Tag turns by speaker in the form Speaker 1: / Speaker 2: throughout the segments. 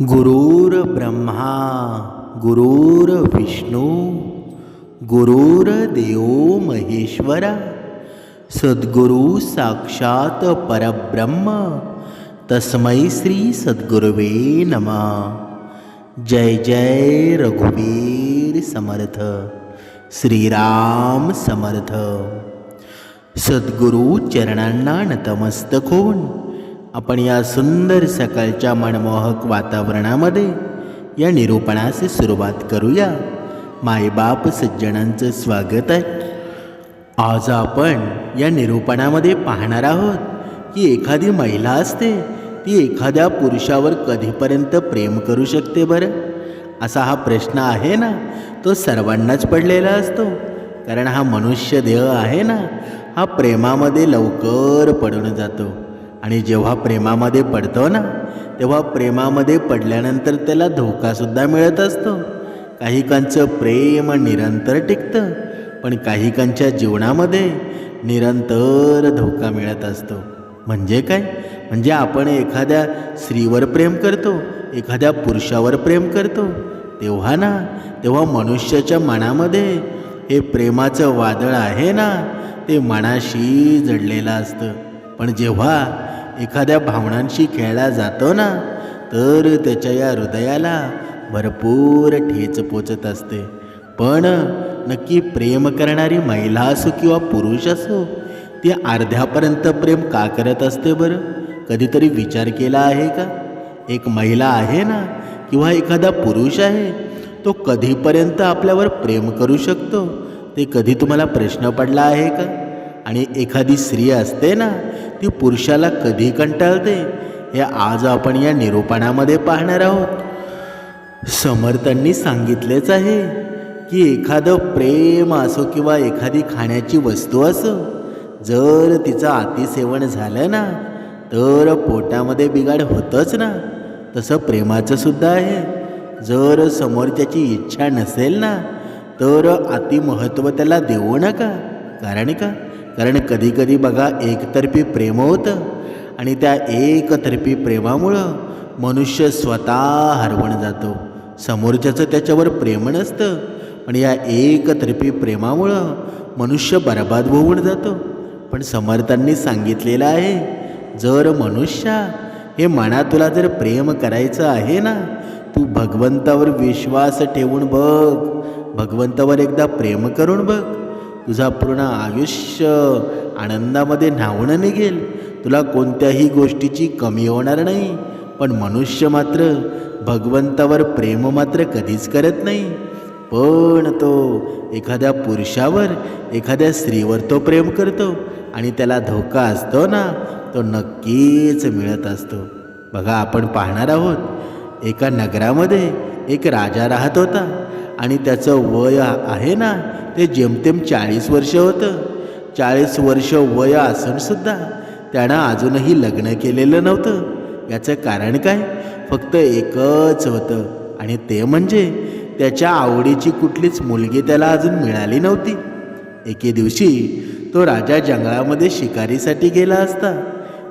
Speaker 1: गुरुर्ब्रह्मा गुरुर्विष्णू गुरुर्देव महेश्वरा सद्गुरु साक्षात परब्रह्म तस्मै श्री सद्गुरुवे नमः। जय जय रघुवीर समर्थ श्रीराम समर्थ। सद्गुरू चरणांना नतमस्तक होऊन आपण या सुंदर सकाळच्या मनमोहक वातावरणामध्ये या निरूपणास सुरुवात करूया. मायबाप सज्जनांचं स्वागत आहे. आज आपण या निरूपणामध्ये पाहणार आहोत की एखादी महिला असते ती एखाद्या पुरुषावर कधीपर्यंत प्रेम करू शकते बरं? असा हा प्रश्न आहे ना? तो सर्वांनाच पडलेला असतो. कारण हा मनुष्य देह आहे ना? हा प्रेमामध्ये लवकर पडून जातो. आणि जेव्हा प्रेमामध्ये पडतो ना तेव्हा प्रेमामध्ये पडल्यानंतर त्याला धोकासुद्धा मिळत असतो. काहीकांचं प्रेम निरंतर टिकतं पण काहीकांच्या जीवनामध्ये निरंतर धोका मिळत असतो. म्हणजे काय? म्हणजे आपण एखाद्या स्त्रीवर प्रेम करतो एखाद्या पुरुषावर प्रेम करतो. तेव्हा ना तेव्हा मनुष्याच्या मनामध्ये हे प्रेमाचं वादळ आहे ना ते मनाशी जडलेलं असतं. पण जेव्हा एखाद्या भावनांशी खेळला जातो ना तर त्याच्या या हृदयाला भरपूर ठेच पोचत असते. पण नक्की प्रेम करणारी महिला असो किंवा पुरुष असो ती अर्ध्यापर्यंत प्रेम का करत असते बरं? कधीतरी विचार केला आहे का? एक महिला आहे ना किंवा एखादा पुरुष आहे तो कधीपर्यंत आपल्यावर प्रेम करू शकतो? ते कधी तुम्हाला प्रश्न पडला आहे का? आणि एखादी स्त्री असते ना ती पुरुषाला कधी कंटाळते? हे आज आपण या निरूपणामध्ये पाहणार आहोत. समर्थांनी सांगितलेच आहे की एखादं प्रेम असो किंवा एखादी खाण्याची वस्तू असो जर तिचं अतिसेवन झालं ना तर पोटामध्ये बिघाड होतच ना. तसं प्रेमाचं सुद्धा आहे. जर समोरच्याची इच्छा नसेल ना तर अतिमहत्त्व त्याला देऊ नका. कारण का? कारण कधीकधी बघा एकतर्फी प्रेम होतं आणि त्या एकतर्फी प्रेमामुळं मनुष्य स्वतः हरवण जातो. समोरच्याचं त्याच्यावर प्रेम नसतं पण या एकतर्फी प्रेमामुळं मनुष्य बरबाद होऊन जातो. पण समर्थांनी सांगितलेलं आहे जर मनुष्य हे मना तुला जर प्रेम करायचं आहे ना तू भगवंतावर विश्वास ठेवून बघ भगवंतावर एकदा प्रेम करून बघ. तुझा पूर्ण आयुष्य आनंदामध्ये न्हावणं निघेल तुला कोणत्याही गोष्टीची कमी होणार नाही. पण मनुष्य मात्र भगवंतावर प्रेम मात्र कधीच करत नाही. पण तो एखाद्या पुरुषावर एखाद्या स्त्रीवर तो प्रेम करतो आणि त्याला धोका असतो ना तो नक्कीच मिळत असतो. बघा आपण पाहणार आहोत एका नगरामध्ये एक राजा राहत होता. आणि त्याचं वय आहे ना ते जेमतेम चाळीस वर्ष होतं. चाळीस वर्ष वय असूनसुद्धा त्यानं अजूनही लग्न केलेलं नव्हतं. याचं कारण काय? फक्त एकच होतं. आणि ते म्हणजे त्याच्या आवडीची कुठलीच मुलगी त्याला अजून मिळाली नव्हती. एके दिवशी तो राजा जंगलामध्ये शिकारीसाठी गेला असता.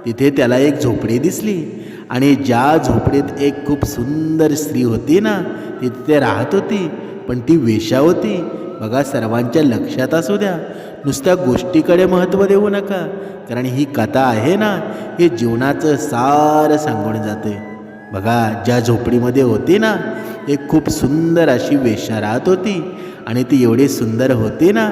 Speaker 1: तिथे त्याला एक झोपडी दिसली. आणि ज्या झोपडीत एक खूप सुंदर स्त्री होती ना ती तिथे राहत होती पण ती वेशा होती. बघा सर्वांच्या लक्षात असू द्या. नुसत्या गोष्टीकडे महत्त्व देऊ नका. कारण ही कथा आहे ना हे जीवनाचं सारं सांगून जाते. बघा ज्या झोपडीमध्ये होती ना एक खूप सुंदर अशी वेशा राहत होती. आणि ती एवढी सुंदर होती ना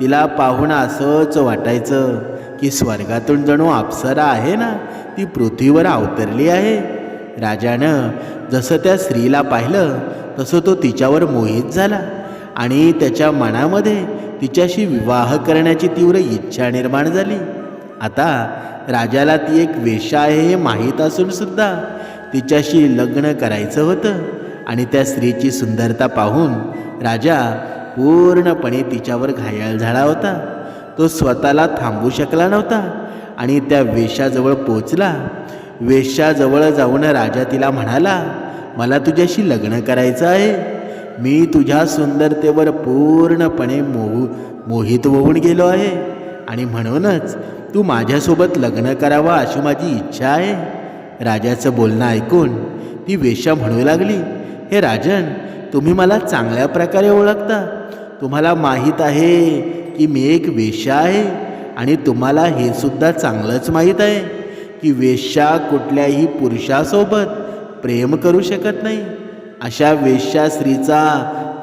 Speaker 1: तिला पाहून असंच वाटायचं की स्वर्गातून जणू अप्सरा आहे ना ती पृथ्वीवर अवतरली आहे. राजानं जसं त्या स्त्रीला पाहिलं तसं तो तिच्यावर मोहित झाला आणि त्याच्या मनामध्ये तिच्याशी विवाह करण्याची तीव्र इच्छा निर्माण झाली. आता राजाला ती एक वेशा आहे हे माहीत असूनसुद्धा तिच्याशी लग्न करायचं होतं आणि त्या स्त्रीची सुंदरता पाहून राजा पूर्णपणे तिच्यावर घायाळ झाला होता. तो स्वतःला थांबू शकला नव्हता आणि त्या वेशाजवळ पोचला. वेशाजवळ जाऊन राजा तिला म्हणाला मला तुझ्याशी लग्न करायचं आहे. मी तुझ्या सुंदरतेवर पूर्णपणे मोह मोहित होऊन गेलो आहे आणि म्हणूनच तू माझ्यासोबत लग्न करावं अशी माझी इच्छा आहे. राजाचं बोलणं ऐकून ती वेश्या म्हणू लागली हे राजन तुम्ही मला चांगल्या प्रकारे ओळखता. तुम्हाला माहीत आहे की मी एक वेश्या आहे आणि तुम्हाला हे सुद्धा चांगलंच माहीत आहे की वेश्या कुठल्याही पुरुषासोबत प्रेम करू शकत नाही. अशा वेश्या स्त्रीचा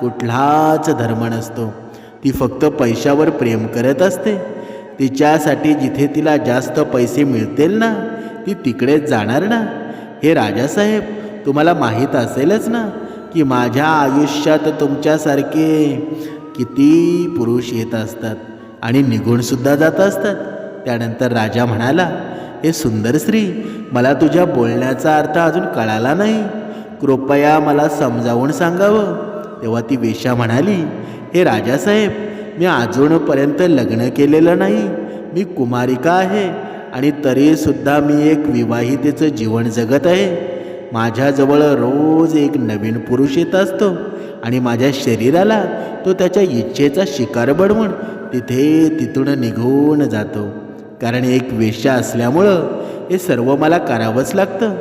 Speaker 1: कुठलाच धर्म नसतो. ती फक्त पैशावर प्रेम करत असते. तिच्यासाठी जिथे तिला जास्त पैसे मिळतील ना ती तिकडेच जाणार ना? हे राजासाहेब तुम्हाला माहीत असेलच ना की माझ्या आयुष्यात तुमच्यासारखे किती पुरुष येत असतात आणि निघूनसुद्धा जात असतात. त्यानंतर राजा म्हणाला हे सुंदर स्त्री मला तुझ्या बोलण्याचा अर्थ अजून कळाला नाही. कृपया मला समजावून सांगावं. तेव्हा ती वेशा म्हणाली हे राजासाहेब मी अजूनपर्यंत लग्न केलेलं नाही. मी कुमारिका आहे आणि तरीसुद्धा मी एक विवाहितेचं जीवन जगत आहे. माझ्याजवळ रोज एक नवीन पुरुष येत असतो. आणि माझ्या शरीराला तो त्याच्या इच्छेचा शिकार बनवून तिथे तिथून निघून जातो. कारण एक वेश्या असल्यामुळं हे सर्व मला करावंच लागतं.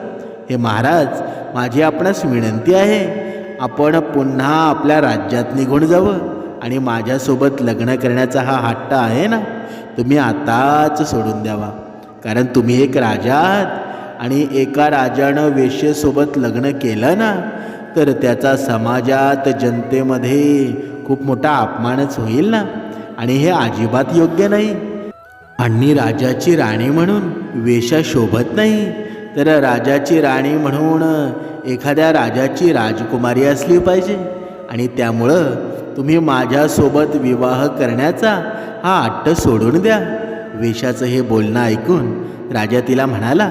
Speaker 1: हे महाराज माझी आपणास विनंती आहे आपण पुन्हा आपल्या राज्यात निघून जावं आणि माझ्यासोबत लग्न करण्याचा हा हट्ट आहे ना तुम्ही आताच सोडून द्यावा. कारण तुम्ही एक राजा आहात आणि एका राजानं वेश्येसोबत लग्न केलं ना तर त्याचा समाजात जनतेमध्ये खूप मोठा अपमानच होईल ना? आणि हे अजिबात योग्य नाही. आणि राजाची राणी म्हणून वेशा शोभत नाही. तर राजाची राणी म्हणून एखाद्या राजाची राजकुमारी असली पाहिजे. आणि त्यामुळं तुम्ही माझ्यासोबत विवाह करण्याचा हा आट्ट सोडून द्या. वेशाचं हे बोलणं ऐकून राजा तिला म्हणाला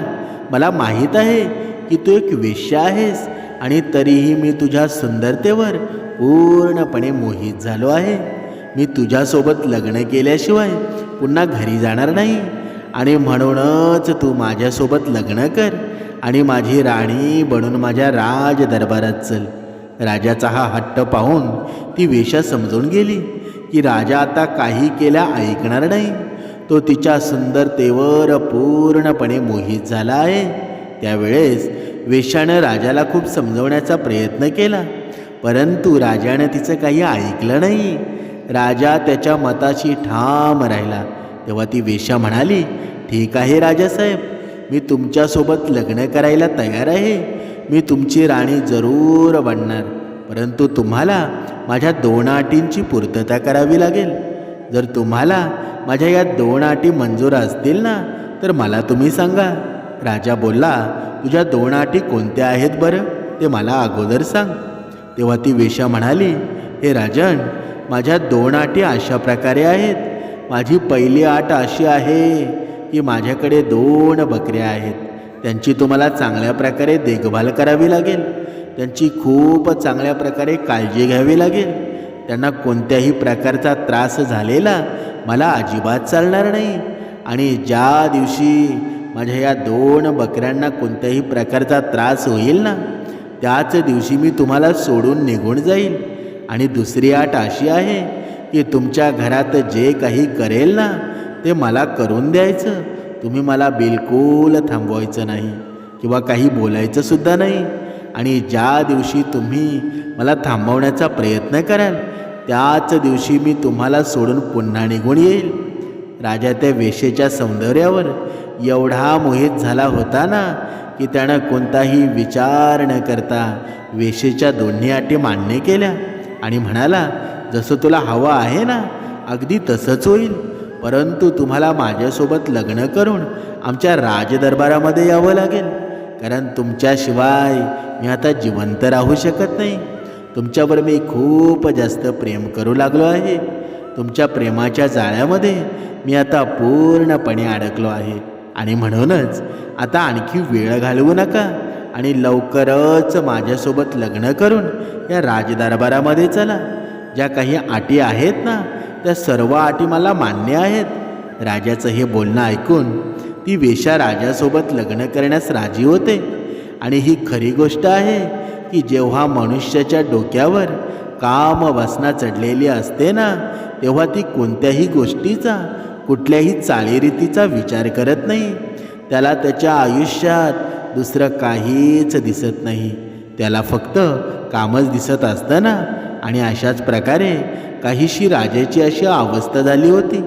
Speaker 1: मला माहीत आहे की तू एक वेश्या आहेस आणि तरीही मी तुझ्या सुंदरतेवर पूर्णपणे मोहित झालो आहे. मी तुझ्यासोबत लग्न केल्याशिवाय पुन्हा घरी जाणार नाही. आणि म्हणूनच तू माझ्यासोबत लग्न कर आणि माझी राणी बनून माझ्या राज दरबारात चल. राजाचा हा हट्ट पाहून ती वेशा समजून गेली की राजा आता काही केल्या ऐकणार नाही. तो तिच्या सुंदरतेवर पूर्णपणे मोहित झाला आहे. त्यावेळेस वेश्यानं राजाला खूप समजवण्याचा प्रयत्न केला. परंतु राजानं तिचं काही ऐकलं नाही. राजा त्याच्या मताशी ठाम राहिला. तेव्हा ती वेश्या म्हणाली ठीक आहे राजासाहेब मी तुमच्यासोबत लग्न करायला तयार आहे. मी तुमची राणी जरूर बनणार. परंतु तुम्हाला माझ्या दोन अटींची पूर्तता करावी लागेल. जर तुम्हाला माझ्या या दोन अटी मंजूर असतील ना तर मला तुम्ही सांगा. राजा बोलला तुझ्या दोन आटी कोणत्या आहेत बरं? ते मला अगोदर सांग. तेव्हा ती वेशा म्हणाली हे राजन माझ्या दोन आटी अशा प्रकारे आहेत. माझी पहिली आट अशी आहे की माझ्याकडे दोन बकऱ्या आहेत. त्यांची तुम्हाला चांगल्या प्रकारे देखभाल करावी लागेल. त्यांची खूप चांगल्या प्रकारे काळजी घ्यावी लागेल. त्यांना कोणत्याही प्रकारचा त्रास झालेला मला अजिबात चालणार नाही. आणि ज्या दिवशी माझ्या या दोन बकऱ्यांना कोणत्याही प्रकारचा त्रास होईल ना त्याच दिवशी मी तुम्हाला सोडून निघून जाईल आणि दुसरी आट अशी आहे की तुमच्या घरात जे काही करेल ना ते मला करून द्यायचं. तुम्ही मला बिलकुल थांबवायचं नाही किंवा काही बोलायचं सुद्धा नाही. आणि ज्या दिवशी तुम्ही मला थांबवण्याचा प्रयत्न कराल त्याच दिवशी मी तुम्हाला सोडून पुन्हा निघून येईल. राजा त्या वेशेच्या सौंदर्यावर एवढा मोहित झाला होता ना की त्यानं कोणताही विचार न करता वेशेच्या दोन्ही अटी मान्य केल्या. आणि म्हणाला जसं तुला हवं आहे ना अगदी तसंच होईल. परंतु तुम्हाला माझ्यासोबत लग्न करून आमच्या राजदरबारामध्ये यावं लागेल. कारण तुमच्याशिवाय मी आता जिवंत राहू शकत नाही. तुमच्यावर मी खूप जास्त प्रेम करू लागलो आहे. तुमच्या प्रेमाच्या जाळ्यामध्ये मी आता पूर्णपणे अडकलो आहे. आणि म्हणूनच आता आणखी वेळ घालवू नका आणि लवकरच माझ्यासोबत लग्न करून या राजदरबारामध्ये चला. ज्या काही अटी आहेत ना त्या सर्व अटी मला मान्य आहेत. राजाचं हे बोलणं ऐकून ती वेशा राजासोबत लग्न करण्यास राजी होते. आणि ही खरी गोष्ट आहे की जेव्हा मनुष्याच्या डोक्यावर काम वसना चढलेली असते ना तेव्हा ती कोणत्याही गोष्टीचा कुठल्याही चालीरीतीचा विचार करत नाही. त्याला त्याच्या आयुष्यात दुसरं काहीच दिसत नाही. त्याला फक्त कामच दिसत असतं ना आणि अशाच प्रकारे काहीशी राजाची अशी अवस्था झाली होती.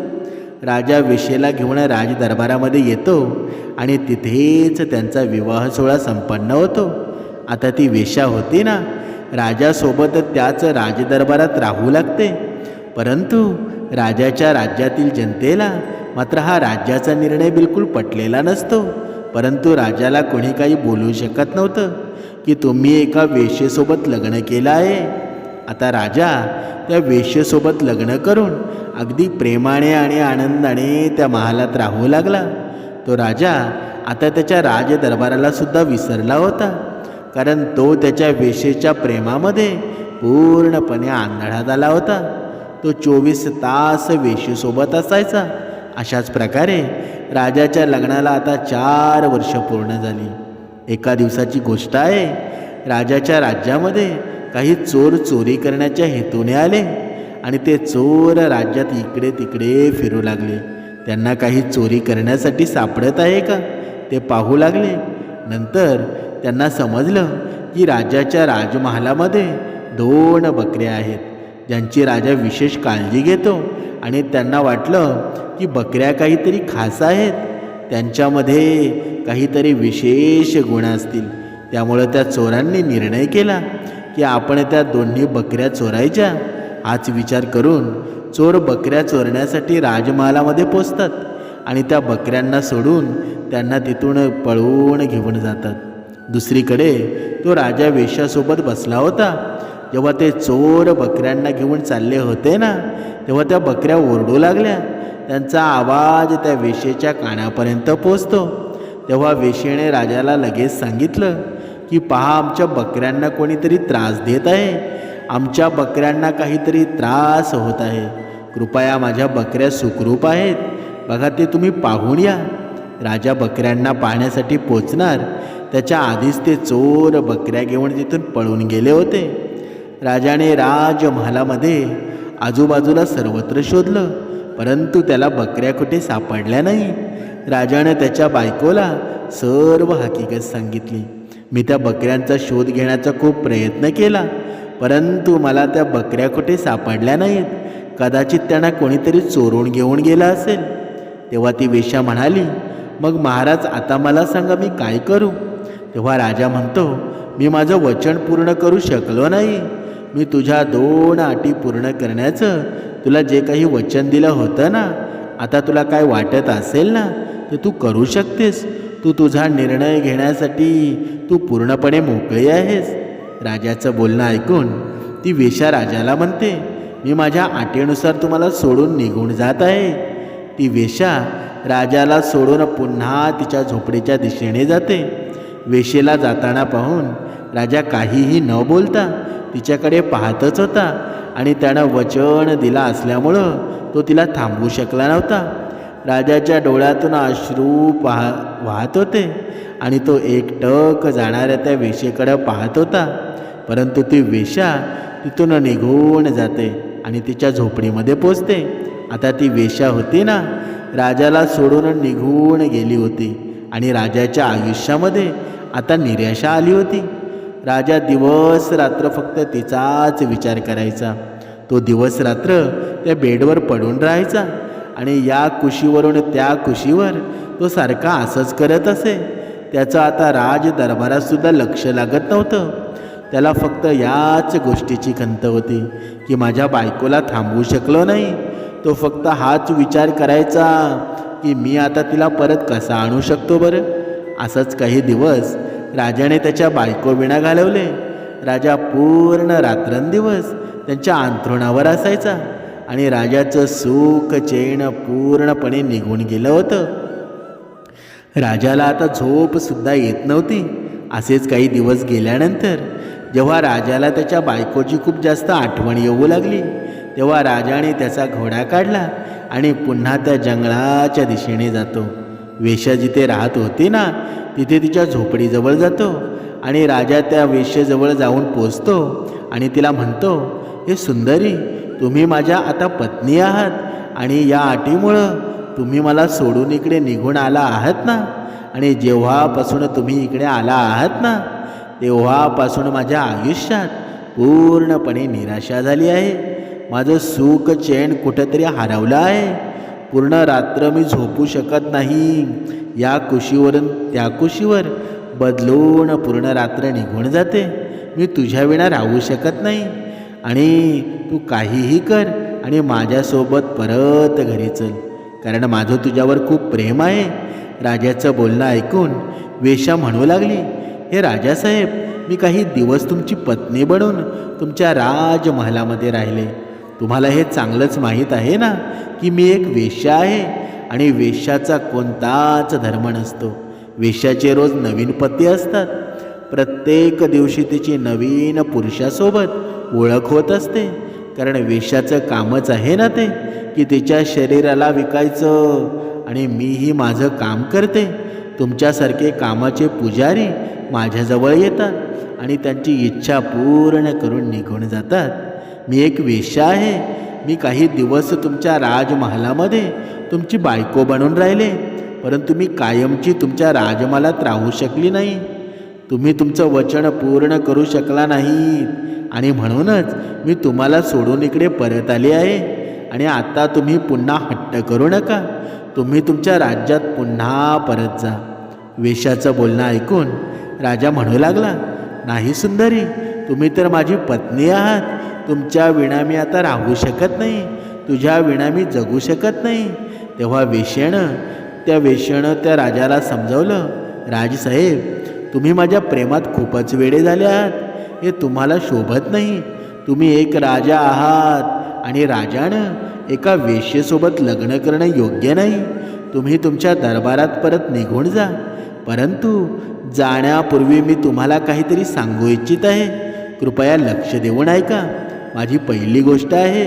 Speaker 1: राजा वेशेला घेऊन राजदरबारामध्ये येतो आणि तिथेच त्यांचा विवाह सोहळा संपन्न होतो. आता ती वेशा होती ना राजासोबत त्याच राजदरबारात राहू लागते. परंतु राजाच्या राज्यातील जनतेला मात्र हा राज्याचा निर्णय बिलकुल पटलेला नसतो. परंतु राजाला कोणी काही बोलू शकत नव्हतं की तुम्ही एका वेश्येसोबत लग्न केलं आहे? आता राजा त्या वेश्येसोबत लग्न करून अगदी प्रेमाने आणि आनंदाने त्या महालात राहू लागला. तो राजा आता त्याच्या राजदरबाराला सुद्धा विसरला होता कारण तो त्याच्या वेशेच्या प्रेमामध्ये पूर्णपणे आंधळा झाला होता. तो चोवीस तास वेशीसोबत असायचा. अशाच प्रकारे राजाच्या लग्नाला आता चार वर्ष पूर्ण झाली. एका दिवसाची गोष्ट आहे राजाच्या राज्यामध्ये काही चोर चोरी करण्याच्या हेतूने आले आणि ते चोर राज्यात इकडे तिकडे फिरू लागले. त्यांना काही चोरी करण्यासाठी सापडत आहे का ते पाहू लागले. नंतर त्यांना समजलं की राजाच्या राजमहालामध्ये दोन बकऱ्या आहेत. ज्यांची राजा विशेष काळजी घेतो. आणि त्यांना वाटलं की बकऱ्या काहीतरी खास आहेत. त्यांच्यामध्ये काहीतरी विशेष गुण असतील. त्यामुळं त्या चोरांनी निर्णय केला की आपण त्या दोन्ही बकऱ्या चोरायच्या. हाच विचार करून चोर बकऱ्या चोरण्यासाठी राजमहालामध्ये पोचतात आणि त्या बकऱ्यांना सोडून त्यांना तिथून पळवून घेऊन जातात. दुसरीकडे तो राजा वेशासोबत बसला होता. जेव्हा ते चोर बकऱ्यांना घेऊन चालले होते ना तेव्हा त्या बकऱ्या ओरडू लागल्या. त्यांचा आवाज त्या वेशेच्या कानापर्यंत पोचतो. तेव्हा वेशेने राजाला लगेच सांगितलं की पहा आमच्या बकऱ्यांना कोणीतरी त्रास देत आहे. आमच्या बकऱ्यांना काहीतरी त्रास होत आहे. कृपया माझ्या बकऱ्या सुखरूप आहेत. बघा ते तुम्ही पाहून या राजा बकऱ्यांना पाहण्यासाठी पोचणार. त्याच्या आधीच ते चोर बकऱ्या घेऊन तिथून पळून गेले होते. राजाने राजमहालामध्ये आजूबाजूला सर्वत्र शोधलं परंतु त्याला बकऱ्या कुठे सापडल्या नाही. राजाने त्याच्या बायकोला सर्व हकीकत सांगितली. मी त्या बकऱ्यांचा शोध घेण्याचा खूप प्रयत्न केला परंतु मला त्या बकऱ्या कुठे सापडल्या नाहीत. कदाचित त्यांना कोणीतरी चोरून घेऊन गेला असेल. तेव्हा ती वेश्या म्हणाली मग महाराज आता मला सांगा मी काय करू? तेव्हा राजा म्हणतो मी माझं वचन पूर्ण करू शकलो नाही. मी तुझ्या दोन अटी पूर्ण करण्याचं तुला जे काही वचन दिलं होतं ना आता तुला काय वाटत असेल ना ते तू करू शकतेस. तू तुझा निर्णय घेण्यासाठी तू पूर्णपणे मोकळी आहेस. राजाचं बोलणं ऐकून ती वेशा राजाला म्हणते मी माझ्या आटेनुसार तुम्हाला सोडून निघून जात आहे. ती वेशा राजाला सोडून पुन्हा तिच्या झोपडीच्या दिशेने जाते. वेशेला जाताना पाहून राजा काहीही न बोलता तिच्याकडे पाहतच होता आणि त्यानं वचन दिला असल्यामुळं तो तिला थांबवू शकला नव्हता. राजाच्या डोळ्यातून अश्रू पाह वाहत होते आणि तो एकटक जाणाऱ्या त्या वेशेकडं पाहत होता. परंतु ती वेशा तिथून निघून जाते आणि तिच्या झोपडीमध्ये पोचते. आता ती वेशा होती ना राजाला सोडून निघून गेली होती आणि राजाच्या आयुष्यामध्ये आता निराशा आली होती. राजा दिवस रात्र फक्त तिचाच विचार करायचा. तो दिवस रात्र त्या बेडवर पडून राहायचा आणि या कुशीवरून त्या कुशीवर तो सारखा असंच करत असे. त्याचं आता राज दरबारातसुद्धा लक्ष लागत नव्हतं. त्याला फक्त याच गोष्टीची खंत होती की माझ्या बायकोला थांबवू शकलो नाही. तो फक्त हाच विचार करायचा की मी आता तिला परत कसा आणू शकतो बरं? असंच काही दिवस राजाने त्याच्या बायको विणा घालवले. राजा पूर्ण रात्रंदिवस त्यांच्या अंथरुणावर असायचा आणि राजाचं सुख चैन पूर्णपणे निघून गेलं होतं. राजाला आता झोपसुद्धा येत नव्हती. असेच काही दिवस गेल्यानंतर जेव्हा राजाला त्याच्या बायकोची खूप जास्त आठवण येऊ लागली तेव्हा राजाने त्याचा घोडा काढला आणि पुन्हा त्या जंगलाच्या दिशेने जातो. वेश्या जिथे राहत होती ना तिथे तिच्या झोपडीजवळ जातो आणि राजा त्या वेश्येजवळ जाऊन पोचतो आणि तिला म्हणतो हे सुंदरी तुम्ही माझ्या आता पत्नी आहात आणि या अटीमुळं तुम्ही मला सोडून इकडे निघून आला आहात ना? आणि जेव्हापासून तुम्ही इकडे आला आहात ना तेव्हापासून माझ्या आयुष्यात पूर्णपणे निराशा झाली आहे. माझं सुख चैन कुठंतरी हरवलं आहे. पूर्ण रात्र मी झोपू शकत नाही. या कुशीवरून त्या कुशीवर बदलून पूर्ण रात्र निघून जाते. मी तुझ्याविना राहू शकत नाही. आणि तू काहीही कर आणि माझ्यासोबत परत घरी चल. कारण माझं तुझ्यावर खूप प्रेम आहे. राजाचं बोलणं ऐकून वेशा म्हणू लागली हे राजासाहेब मी काही दिवस तुमची पत्नी बनून तुमच्या राजमहालामध्ये राहिले. तुम्हाला हे चांगलंच माहीत आहे ना की मी एक वेश्या आहे आणि वेश्याचा कोणताच धर्म नसतो. वेश्याचे रोज नवीन पती असतात. प्रत्येक दिवशी तिची नवीन पुरुषासोबत ओळख होत असते. कारण वेशाचं कामच आहे ना ते की तिच्या शरीराला विकायचं आणि मीही माझं काम करते. तुमच्यासारखे कामाचे पुजारी माझ्याजवळ येतात आणि त्यांची इच्छा पूर्ण करून निघून जातात. मी एक वेश्या आहे. मी काही दिवस तुमच्या राजमहालामध्ये तुमची बायको बनून राहिले. परंतु मी कायमची तुमच्या राजमहालात राहू शकली नाही. तुम्ही तुमचं वचन पूर्ण करू शकला नाही. आणि म्हणूनच मी तुम्हाला सोडून इकडे परत आले आहे. आणि आता तुम्ही पुन्हा हट्ट करू नका. तुम्ही तुमच्या राज्यात पुन्हा परत जा. वेशाचं बोलणं ऐकून राजा म्हणू लागला नाही सुंदरी तुम्ही तर माझी पत्नी आहात. तुमच्या विणा मी आता राहू शकत नाही. तुझ्या विणा मी जगू शकत नाही. तेव्हा वेश्यानं त्या वेश्यानं त्या राजाला समजावलं राजसाहेब तुम्ही माझ्या प्रेमात खूपच वेडे झाले आहात. हे तुम्हाला शोभत नाही. तुम्ही एक राजा आहात आणि राजानं एका वेश्येसोबत लग्न करणं योग्य नाही. तुम्ही तुमच्या दरबारात परत निघून जा. परंतु जाण्यापूर्वी मी तुम्हाला काहीतरी सांगू इच्छित आहे. कृपया लक्ष देऊन ऐका. माझी पहिली गोष्ट आहे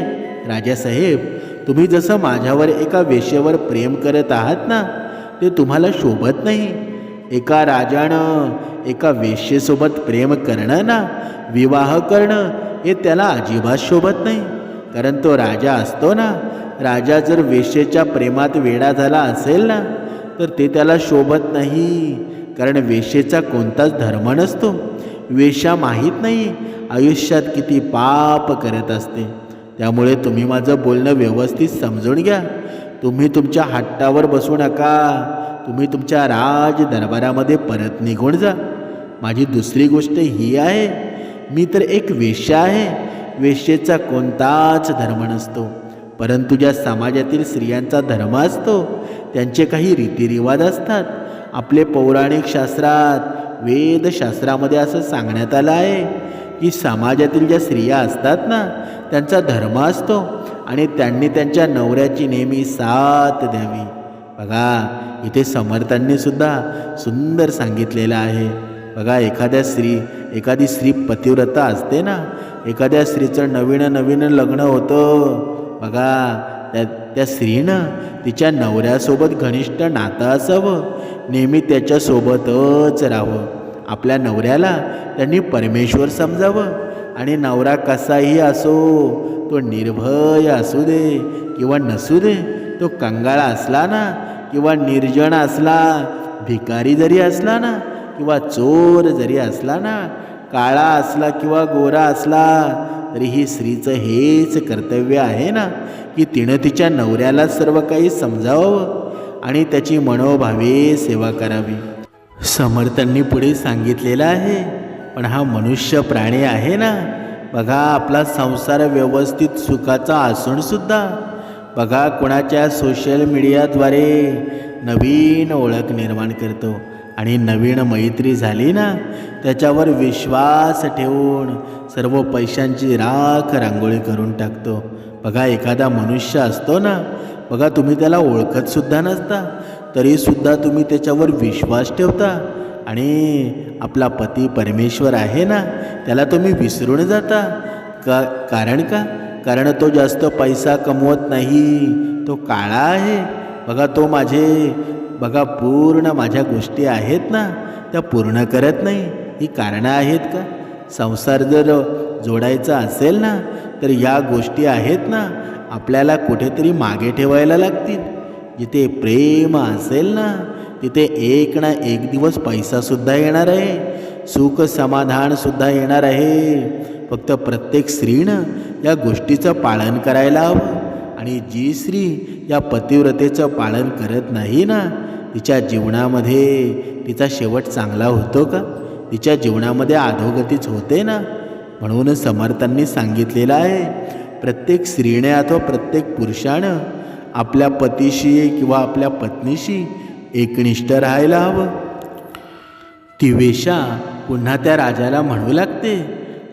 Speaker 1: राजासाहेब तुम्ही जसं माझ्यावर एका वेशेवर प्रेम करत आहात ना ते तुम्हाला शोभत नाही. एका राजानं एका वेश्येसोबत प्रेम करणं ना विवाह करणं हे त्याला अजिबात शोभत नाही. कारण तो राजा असतो ना राजा जर वेश्येच्या प्रेमात वेडा झाला असेल ना तर ते त्याला शोभत नाही. कारण वेश्येचा कोणताच धर्म नसतो. वेश्या माहीत नाही. आयुष्यात किती पाप करत असते. त्यामुळे तुम्ही माझं बोलणं व्यवस्थित समजून घ्या. तुम्ही तुमच्या हट्टावर बसू नका. तुम्ही तुमच्या राज दरबारामध्ये परत निघून जा. माझी दुसरी गोष्ट ही आहे. मी तर एक वेश्या आहे. वेश्येचा कोणताच धर्म नसतो. परंतु ज्या समाजातील स्त्रियांचा धर्म असतो त्यांचे काही रीतिरिवाज असतात. आपले पौराणिक शास्त्रात वेदशास्त्रामध्ये असं सांगण्यात आलं आहे की समाजातील ज्या स्त्रिया असतात ना त्यांचा धर्म असतो आणि त्यांनी त्यांच्या नवऱ्याची नेहमी साथ द्यावी. बघा इथे समर्थांनी सुद्धा सुंदर सांगितलेलं आहे. बघा एखाद्या स्त्री एखादी स्त्री पतिव्रता असते ना एखाद्या स्त्रीचं नवीन नवीन लग्न होतं. बघा त्या त्या स्त्रीनं तिच्या नवऱ्यासोबत घनिष्ठ नातं असावं. नेहमी त्याच्यासोबतच राहावं. आपल्या नवऱ्याला त्यांनी परमेश्वर समजावं. आणि नवरा कसाही असो तो निर्भय असू दे किंवा नसू दे तो कंगाळा असला ना किंवा निर्जन असला भिकारी जरी असला ना किंवा चोर जरी असला ना काळा असला किंवा गोरा असला तरी ही स्त्रीचं हेच कर्तव्य आहे ना की तिनं तिच्या नवऱ्याला सर्व काही समजावं आणि त्याची मनोभावे सेवा करावी. समर्थांनी पुढे सांगितलेलं आहे पण हा मनुष्य प्राणी आहे ना? बघा आपला संसार व्यवस्थित सुखाचा असूनसुद्धा बघा कोणाच्या सोशल मीडियाद्वारे नवीन ओळख निर्माण करतो. आणि नवीन मैत्री झाली ना त्याच्यावर विश्वास ठेवून सर्व पैशांची राख रांगोळी करून टाकतो. बघा एखादा मनुष्य असतो ना बघा तुम्ही त्याला ओळखतसुद्धा नसता तरीसुद्धा तुम्ही त्याच्यावर विश्वास ठेवता. आणि आपला पती परमेश्वर आहे ना त्याला तुम्ही विसरून जाता. का कारण का? कारण तो जास्त पैसा कमवत नाही तो काळा आहे. बघा तो माझे बघा पूर्ण माझ्या गोष्टी आहेत ना त्या पूर्ण करत नाही. ही कारणं आहेत का? संसार जर जोडायचा असेल ना तर या गोष्टी आहेत ना आपल्याला कुठेतरी मागे ठेवायला लागतील. जिथे प्रेम असेल ना तिथे एक ना एक दिवस पैसासुद्धा येणार आहे. सुख समाधानसुद्धा येणार आहे. फक्त प्रत्येक स्त्रीनं या गोष्टीचं पालन करायला हवं. आणि जी स्त्री या पतिव्रतेचं पालन करत नाही ना तिच्या जीवनामध्ये तिचा शेवट चांगला होतो का? तिच्या जीवनामध्ये अधोगतीच होते ना? म्हणून समर्थांनी सांगितलेलं आहे प्रत्येक स्त्रीने अथवा प्रत्येक पुरुषानं आपल्या पतीशी किंवा आपल्या पत्नीशी एकनिष्ठ राहायला हवं. ती वेशा पुन्हा त्या राजाला म्हणू लागते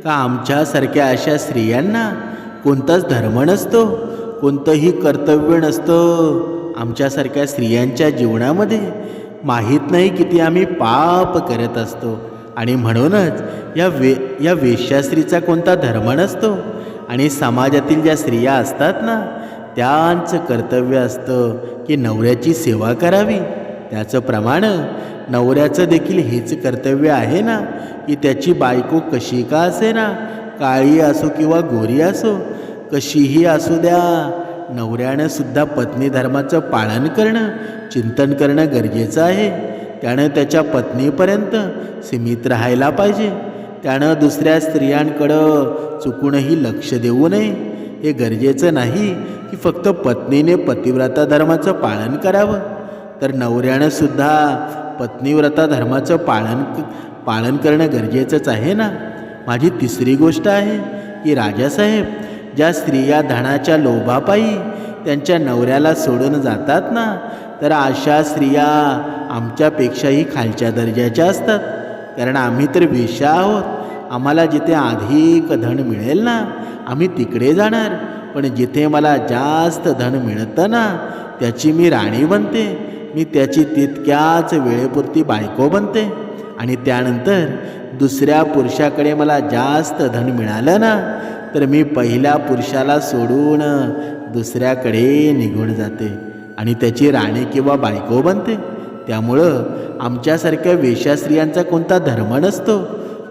Speaker 1: का आमच्यासारख्या अशा स्त्रियांना कोणताच धर्म नसतो कोणतंही कर्तव्य नसतं आमच्यासारख्या स्त्रियांच्या जीवनामध्ये माहीत नाही किती आम्ही पाप करत असतो. आणि म्हणूनच या वे या वेश्यास्त्रीचा कोणता धर्म नसतो. आणि समाजातील ज्या स्त्रिया असतात ना त्यांचं कर्तव्य असतं की नवऱ्याची सेवा करावी. त्याचं प्रमाण नवऱ्याचं देखील हेच कर्तव्य आहे ना की त्याची बायको कशी का असे ना काळी असो किंवा गोरी असो कशीही असू द्या नवऱ्यानं सुद्धा पत्नी धर्माचं पालन करणं चिंतन करणं गरजेचं आहे. त्यानं त्याच्या पत्नीपर्यंत सीमित राहायला पाहिजे. त्यानं दुसऱ्या स्त्रियांकडं चुकूनही लक्ष देऊ नये. हे गरजेचं नाही की फक्त पत्नीने पतिव्रता धर्माचं पालन करावं. तर नवऱ्यानं सुद्धा पत्नीव्रता धर्माचं पालन पालन करणं गरजेचंच आहे ना? माझी तिसरी गोष्ट आहे की राजासाहेब ज्या स्त्रिया धनाच्या लोभापायी त्यांच्या नवऱ्याला सोडून जातात ना तर अशा स्त्रिया आमच्यापेक्षाही खालच्या दर्जाच्या असतात. कारण आम्ही तर वेश्या आहोत. आम्हाला जिथे अधिक धन मिळेल ना आम्ही तिकडे जाणार. पण जिथे मला जास्त धन मिळतं ना त्याची मी राणी बनते. मी त्याची तितक्याच वेळेपुरती बायको बनते. आणि त्यानंतर दुसऱ्या पुरुषाकडे मला जास्त धन मिळालं ना तर मी पहिल्या पुरुषाला सोडून दुसऱ्याकडे निघून जाते आणि त्याची राणी किंवा बायको बनते. त्यामुळं आमच्यासारख्या वेश्या स्त्रियांचा कोणता धर्म नसतो.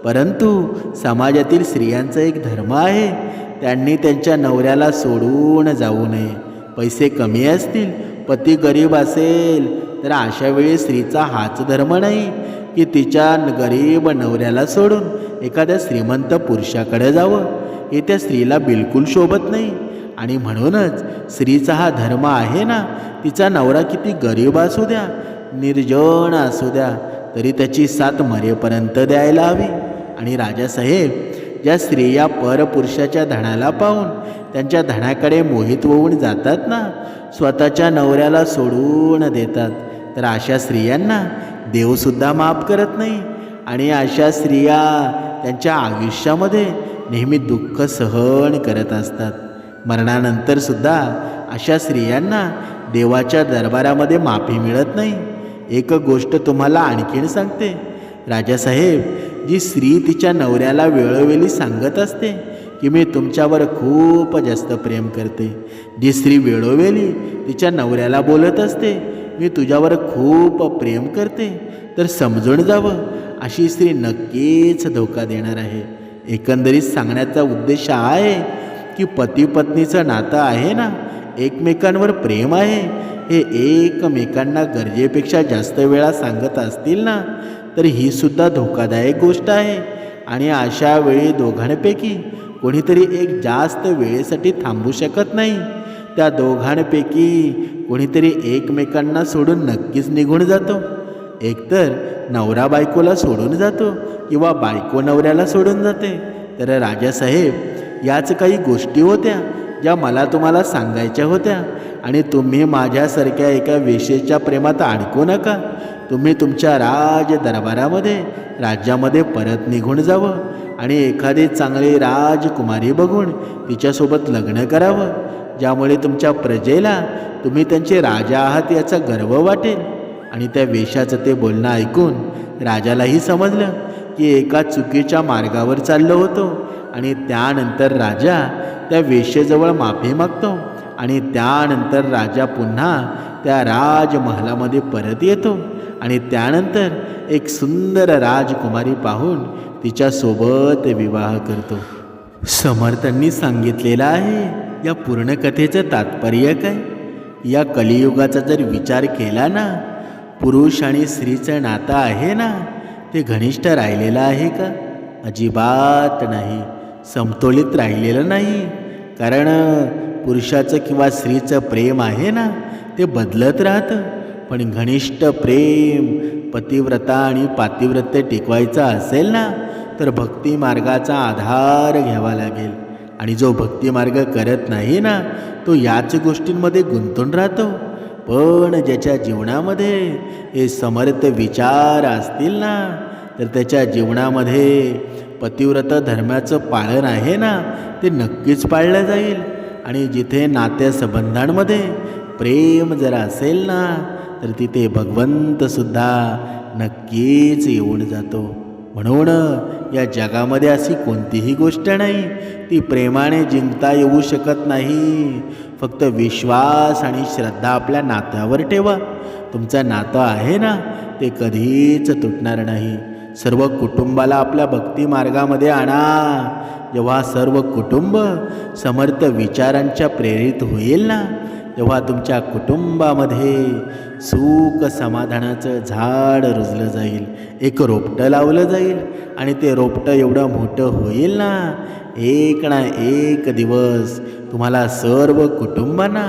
Speaker 1: परंतु समाजातील स्त्रियांचा एक धर्म आहे. त्यांनी त्यांच्या नवऱ्याला सोडून जाऊ नये. पैसे कमी असतील पती गरीब असेल तर अशा वेळी स्त्रीचा हाच धर्म नाही की तिच्या गरीब नवऱ्याला सोडून एखाद्या श्रीमंत पुरुषाकडे जावं. हे त्या स्त्रीला बिलकुल शोभत नाही. आणि म्हणूनच स्त्रीचा हा धर्म आहे ना तिचा नवरा किती गरीब असू द्या निर्जन असू द्या तरी त्याची साथ मरेपर्यंत द्यायला हवी. आणि राजासाहेब ज्या स्त्रिया परपुरुषाच्या धनाला पाहून त्यांच्या धनाकडे मोहित होऊन जातात ना स्वतःच्या नवऱ्याला सोडून देतात तर अशा स्त्रियांना देवसुद्धा माफ करत नाही. आणि अशा स्त्रिया त्यांच्या आयुष्यामध्ये नेहमी दुःख सहन करत असतात. मरणानंतर सुद्धा अशा स्त्रियांना देवाच्या दरबारामध्ये माफी मिळत नाही. एक गोष्ट तुम्हाला आणखीन सांगते. राजासाहेब जी स्त्री तिच्या नवऱ्याला वेळोवेळी सांगत असते की मी तुमच्यावर खूप जास्त प्रेम करते. जी स्त्री वेळोवेळी तिच्या नवऱ्याला बोलत असते मी तुझ्यावर खूप प्रेम करते. तर समजून जावं. अशी स्त्री नक्कीच धोका देणार आहे. एकंदरीत सांगण्याचा उद्देश हा आहे की पती पत्नीचं नातं आहे ना एकमेकांवर प्रेम आहे हे एकमेकांना गरजेपेक्षा जास्त वेळा सांगत असतील ना तर ही सुद्धा धोकादायक गोष्ट आहे. आणि अशा वेळी दोघांपैकी कोणीतरी एक जास्त वेळेसाठी थांबू शकत नाही. त्या दोघांपैकी कोणीतरी एकमेकांना सोडून नक्कीच निघून जातो. एकतर नवरा बायकोला सोडून जातो किंवा बायको नवऱ्याला सोडून जाते. तर राजासाहेब याच काही गोष्टी होत्या ज्या मला तुम्हाला सांगायच्या होत्या. आणि तुम्ही माझ्यासारख्या एका वेशेच्या प्रेमात अडकू नका. तुम्ही तुमच्या राज दरबारामध्ये राज्यामध्ये परत निघून जावं आणि एखादी चांगली राजकुमारी बघून तिच्यासोबत लग्न करावं. ज्यामुळे तुमच्या प्रजेला तुम्ही त्यांचे राजा आहात याचा गर्व वाटेल. आणि त्या वेशाचं ते बोलणं ऐकून राजालाही समजलं की एका चुकीच्या मार्गावर चाललो होतो. आणि त्यानंतर राजा त्या वेशेजवळ माफी मागतो आणि त्यानंतर राजा पुन्हा त्या राजमहालामध्ये परत येतो. आणि त्यानंतर एक सुंदर राजकुमारी पाहून तिच्यासोबत विवाह करतो. समर्थांनी सांगितलेलं आहे या पूर्ण कथेचं तात्पर्य काय? या कलियुगाचा जर विचार केला ना पुरुष आणि स्त्रीचं नातं आहे ना? ते घनिष्ठ राहिलेलं आहे का? अजिबात नाही. समतोलित राहिलेलं नाही. कारण पुरुषाचं किंवा स्त्रीचं प्रेम आहे ना? ते बदलत राहतं. पण घनिष्ठ प्रेम पतिव्रता आणि पातिव्रत्य टिकवायचं असेल ना तर भक्ती मार्गाचा आधार घ्यावा लागेल. आणि जो भक्तिमार्ग करत नाही ना तो याच गोष्टींमध्ये गुंतून राहतो. पण ज्याच्या जीवनामध्ये हे समर्थ विचार असतील ना तर त्याच्या जीवनामध्ये पतिव्रत धर्माचं पालन आहे ना ते नक्कीच पाळलं जाईल. आणि जिथे नात्यासंबंधांमध्ये प्रेम जर असेल ना तर तिथे भगवंतसुद्धा नक्कीच येऊन जातो. म्हणून या जगामध्ये अशी कोणतीही गोष्ट नाही ती प्रेमाने जिंकता येऊ शकत नाही. फक्त विश्वास आणि श्रद्धा आपल्या नात्यावर ठेवा. तुमचं नातं आहे ना ते कधीच तुटणार नाही. सर्व कुटुंबाला आपल्या भक्ती मार्गामध्ये आणा. जेव्हा सर्व कुटुंब समर्थ विचारांच्या प्रेरित होईल ना तेव्हा तुमच्या कुटुंबामध्ये सुख समाधानाचं झाड रुजलं जाईल. एक रोपटं लावलं जाईल आणि ते रोपटं एवढं मोठं होईल ना एक ना एक दिवस तुम्हाला सर्व कुटुंबांना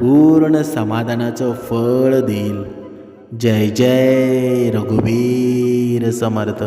Speaker 1: पूर्ण समाधानाचं फळ देईल. जय जय रघुवीर समर्थ.